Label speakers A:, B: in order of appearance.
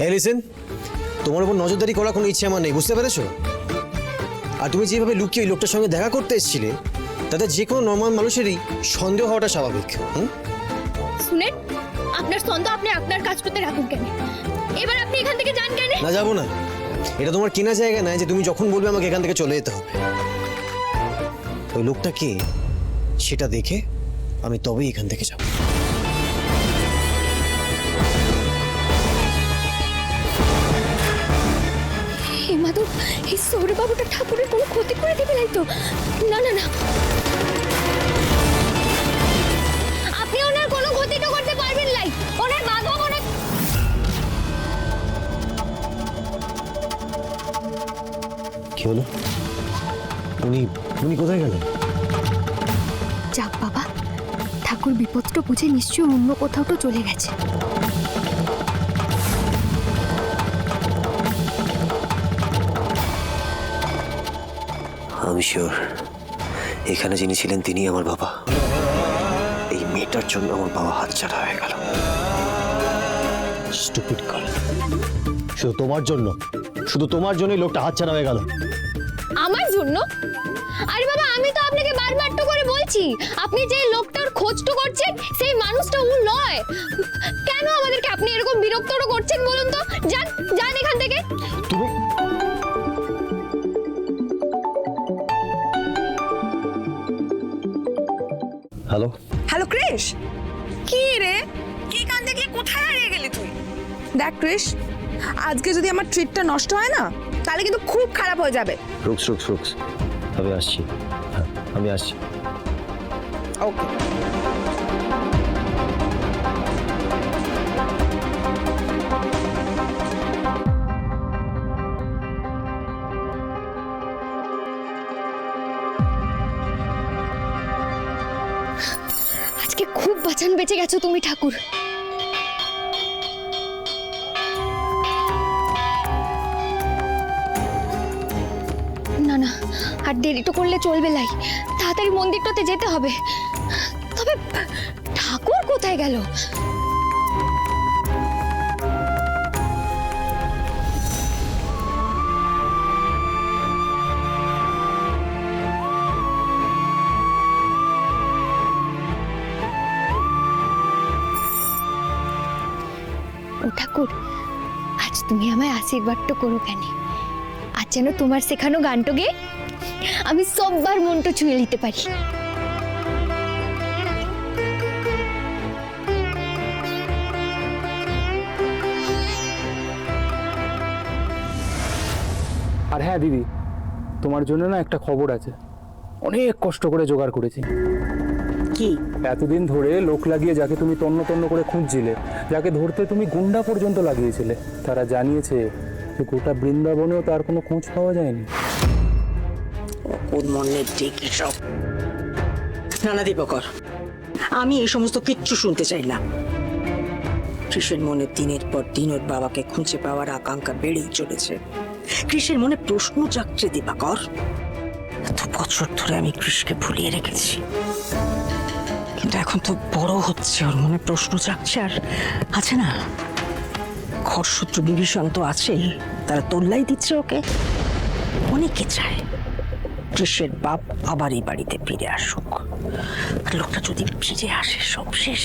A: Listen তোমার উপর নজরদারি করার কোনো ইচ্ছে আমার নেই বুঝতে পেরেছ? আর তুমি যেভাবে লুকিয়ে ওই লোকটার সঙ্গে দেখা করতে এসেছিলে তাতে যে কোনো নর্মাল মানুষেরই সন্দেহ হওয়াটা স্বাভাবিক হুম?
B: শুনেন আপনার সন্দেহ আপনি আপনার কাজ করতে রাখুন কেন? এবার আপনি এখান থেকে যান কেন?
A: না যাব না। এটা তোমার কেনা জায়গা নয় যে তুমি যখন বলবে আমাকে এখান থেকে চলে যেতে হবে। ওই লোকটা কে সেটা দেখে আমি তবেই এখান থেকে যাব।
B: এই সৌরবাবুটা ঠাকুরের কোনো ক্ষতি করে দেবে নাই তো? না না না। আপনি ওনার কোনো ক্ষতি তো করতে পারবেন নাই। ওনার
A: কি হলো? উনি উনি কোথায় গেলেন?
B: যাক বাবা ঠাকুর বিপদটা বুঝে নিশ্চয়ই অন্য কোথাও তো চলে গেছে।
A: শিওর এখানে যিনি ছিলেন তিনি আমার বাবা। এই মেয়েটার জন্য আমার বাবা হাতছাড়া হয়ে গেল। স্টুপিড কল শুধু তোমার জন্য। শুধু তোমার জন্যই লোকটা হাতছাড়া হয়ে গেল।
B: আমার জন্য? আরে বাবা আমি তো আপনাকে বারবার তো করে বলছি। আপনি যে লোকটার খোঁজটা করছেন সেই মানুষটা ও নয়। কেন আমাদেরকে আপনি এরকম বিরক্ত করছেন বলুন তো? যান।
A: হ্যালো
C: হ্যালো ক্রিশ কি রে? কি কান দেখলে কোথায় হারিয়ে গেলি তুই? দেখ ক্রিশ আজকে যদি আমার ট্রিটটা নষ্ট হয় না তাহলে কিন্তু খুব খারাপ হয়ে যাবে।
A: রুক্স রুক্স রুক্স আমি আসছি। হ্যাঁ আমি আসছি।
C: ওকে
B: আজকে খুব বাঁচান বেঁচে গেছো তুমি, ঠাকুর। না না, আর দেরি তো করলে চলবে লাই। তাড়াতাড়ি মন্দিরটাতে যেতে হবে। তবে ঠাকুর কোথায় গেল? ও ঠাকুর, আজ তুমি আমায় আশীর্বাদটা করো কেন? আজ যেন তোমার শেখানো গানটো গে আমি সববার মনটা ছুঁয়ে নিতে পারি।
D: আর হ্যাঁ দিদি, তোমার জন্য না একটা খবর আছে। অনেক কষ্ট করে জোগাড় করেছি।
E: কি?
D: এতদিন ধরে লোক লাগিয়ে যাকে তুমি তন্ন তন্ন করে খুঁজছিলে যাকে ধরতে তুমি গুন্ডা পর্যন্ত লাগিয়েছিলে তারা জানিয়েছে যে গোটা বৃন্দাবনেও তার কোনো খোঁজ পাওয়া যায়নি।
E: ঠিক সব নানা দীপকর আমি এই সমস্ত কিচ্ছু শুনতে চাই না। কৃষ্ণের মনে দিনের পর দিন ওর বাবাকে খুঁজে পাওয়ার আকাঙ্ক্ষা বেড়েই চলেছে। কৃষ্ণের মনে প্রশ্ন জাগছে দীপাকর। এত বছর ধরে আমি কৃষ্ণকে ভুলিয়ে রেখেছি। কিন্তু এখন তো বড় হচ্ছে ওর মনে প্রশ্ন চাকচার আর আছে না? খরশত্রু বিভীষণ তো আছেই। তারা তোল্লাই দিচ্ছে ওকে। অনেকে চায় কৃষ্ণের বাপ আবার এই বাড়িতে ফিরে আসুক। লোকটা যদি ফিরে আসে সব শেষ